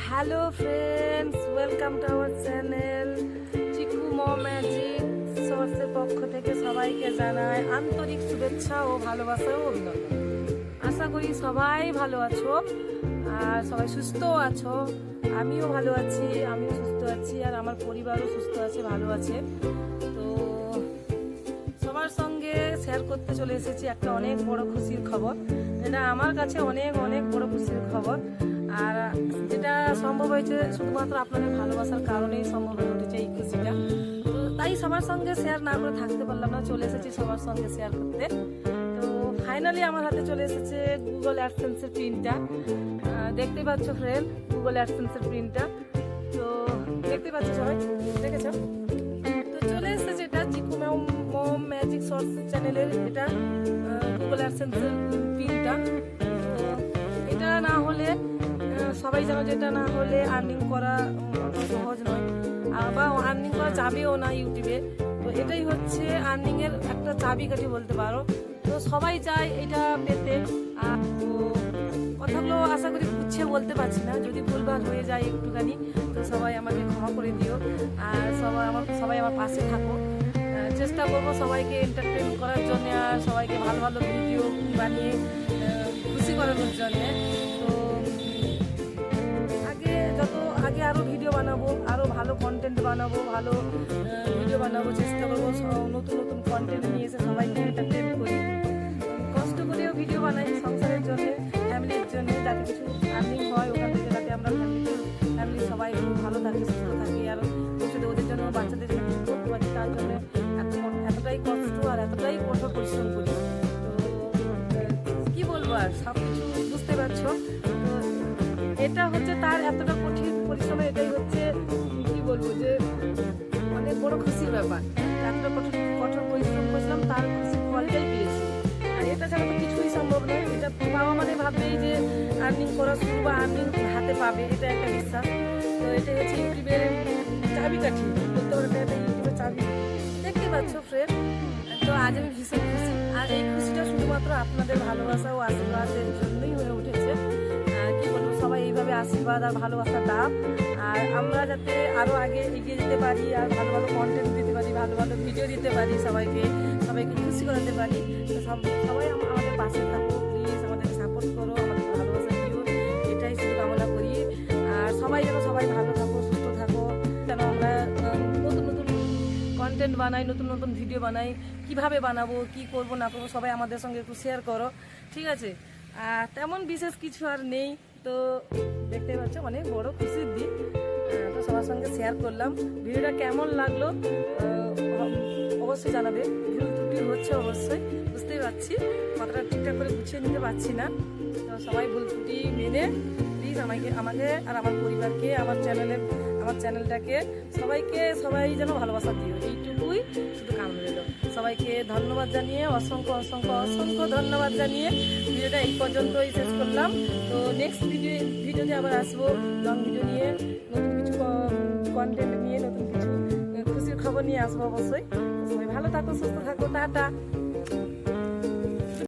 Hello friends welcome to our channel Chiku ম magic সোর্সের পক্ষ থেকে সবাইকে জানাই আন্তরিক শুভেচ্ছা ও ভালোবাসা ও অভিনন্দন। আশা করি সবাই ভালো আছো আর সবাই সুস্থ আছো। আমিও ভালো আছি, আমিও সুস্থ আছি আর আমার পরিবারও সুস্থ আছে, ভালো আছে। তো সবার সঙ্গে শেয়ার করতে চলে এসেছি একটা অনেক বড় খুশির খবর। এটা আমার কাছে অনেক অনেক বড় খুশির খবর। আর যেটা সম্ভব হয়েছে, শুধুমাত্র আপনাদের ভালোবাসার কারণেই সম্ভব হয়ে উঠেছে এই খুশিটা। তো তাই সবার সঙ্গে শেয়ার না করে থাকতে পারলাম না, চলে এসেছি সবার সঙ্গে শেয়ার করতে। তো ফাইনালি আমার হাতে চলে এসেছে গুগল অ্যাডসেন্সের প্রিন্টটা দেখতে পাচ্ছ ফ্রেন্ড গুগল অ্যাডসেন্সের প্রিন্টটা তো দেখতে পাচ্ছ সবাই, দেখেছ? তো চলে এসেছে এটা চিকু মম ম্যাজিক শর্টস চ্যানেলের এটা গুগল অ্যাডসেন্সের পিনটা তো এটা না হলে সবাই জানো যেটা না হলে আর্নিং করা সহজ নয়। বা আর্নিং করা যাবেও না ইউটিউবে। তো এটাই হচ্ছে আর্নিং এর একটা চাবিকাঠি বলতে পারো। তো সবাই চায় এটা পেতে। তো কথাগুলো আশা করি গুছিয়ে বলতে পারছি না। যদি ভুলভাল হয়ে যায় একটুখানি, তো সবাই আমাকে ক্ষমা করে দিও। আর সবাই আমার সবাই আমার পাশে থাকো। চেষ্টা করব সবাইকে এন্টারটেন করার জন্য আর সবাইকে ভালো ভালো ভিডিও বানিয়ে খুশি করানোর জন্যে। আরও ভিডিও বানাবো আরও ভালো কন্টেন্ট বানাবো, ভালো ভিডিও বানাবো, চেষ্টা করব নতুন নতুন কন্টেন্ট নিয়ে এসে সবাইকে এন্টারটেন করি। কষ্ট করেও ভিডিও বানাই সংসারের জন্য ফ্যামিলির জন্য, যাতে কিছু আর্নিং হয় ওখান থেকে, যাতে আমরা ফ্যামিলি ফ্যামিলি সবাই ভালো থাকে, সুস্থ থাকি, আর ভবিষ্যতে ওদের জন্য, বাচ্চাদের জন্য কিছু করতে পারি, তার জন্য এত এতটাই কষ্ট আর এতটাই কঠোর পরিশ্রম করি। তো, কি বলব আর সব কিছু বুঝতে পারছ? তো, এটা হচ্ছে তার এতটা অনেক বড় খুশির ব্যাপার। এতটা কঠোর কঠোর পরিশ্রম করেছিলাম, তার খুশির ফলটাই পেয়েছি। আর এটা ছাড়া তো কিছুই সম্ভব নয়। এটা পাওয়া মানে ভাবলেই যে আর্নিং করা শুরু বা আর্নিং হাতে পাবে, এটা একটা বিশ্বাস। তো এটাই হচ্ছে ইউটিউবের চাবিকাঠি। বলতে পারো এটা ইউটিউবের চাবি। দেখতে পাচ্ছ ফ্রেন্ড তো আজ আমি ভীষণ খুশি। আর এই খুশিটা শুধুমাত্র আপনাদের ভালোবাসা ও আশীর্বাদের জন্যই হয়ে উঠেছে। সবাই এইভাবে আশীর্বাদ আর ভালোবাসা দাও আর আমরা যাতে আরও আগে এগিয়ে যেতে পারি আর ভালো ভালো কন্টেন্ট দিতে পারি, ভালো ভালো ভিডিও দিতে পারি সবাইকে সবাইকে খুশি করাতে পারি, তো সব সবাই আম- আমাদের পাশে থাকো প্লিজ আমাদেরকে সাপোর্ট করো, আমাদের ভালোবাসা দিও, এটাই শুধু কামনা করি। আর সবাই যেন সবাই ভালো থাকো, সুস্থ থাকো, যেন আমরা নতুন নতুন কন্টেন্ট বানাই, নতুন নতুন ভিডিও বানাই, কীভাবে বানাবো, কি করব, না করব, সবাই আমাদের সঙ্গে একটু শেয়ার করো, ঠিক আছে? আর তেমন বিশেষ কিছু আর নেই। তো দেখতে পাচ্ছ, অনেক বড় খুশির দিন। তো সবার সঙ্গে শেয়ার করলাম। ভিডিওটা কেমন লাগল অবশ্যই জানাবে। ভুল ত্রুটি হচ্ছে অবশ্যই, বুঝতেই পারছি। কথাটা ঠিকঠাক করে গুছিয়ে নিতে পারছি না। তো সবাই ভুল ত্রুটি মেনে প্লিজ আমাকে আমাকে আর আমার পরিবারকে, আমার চ্যানেলের আমার চ্যানেলটাকে সবাইকে, সবাই যেন ভালোবাসা দিও। এইটুকুই, শুধু সবাইকে ধন্যবাদ জানিয়ে, অসংখ্য অসংখ্য অসংখ্য ধন্যবাদ জানিয়ে ভিডিওটা এই পর্যন্তই শেষ করলাম। তো নেক্সট ভিডিও ভিডিওতে আবার আসব। লং ভিডিও নিয়ে, নতুন কিছু কন্টেন্ট নিয়ে, নতুন কিছু খুশির খবর নিয়ে আসব অবশ্যই। সবাই ভালো থাকো, সুস্থ থাকো, টাটা।